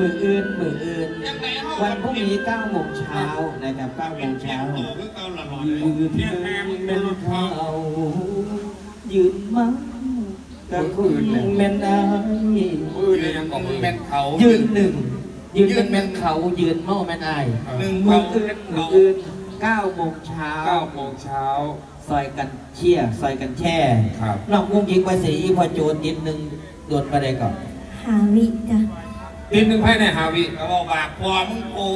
มืออื่นมืออื่นวันพรุ่งนี้9โมงเช้านะครับ9โมงเช้ายืนเป็นเขายืนมั่งกับคุณแม่นายมือเลยยังของมือแม่นเขายืยืนหนึ่ง ยืนเป็นแม่นเขายืนเมาแม่นอายหนึ่ง มืเขาออื่นมืออื่นเก้าโมงเช้า เก้าโมงเช้า ซอยกันเชี่ยซอยกันแช่ครับน้องกุ้งยิงภาษีพอโจรนิดนึงโดนไปได้ก่อนหาวิจ้ะ ทีมหนึ่งไพ่ในฮาวิเขาบอกว่ากพอมึงโอ้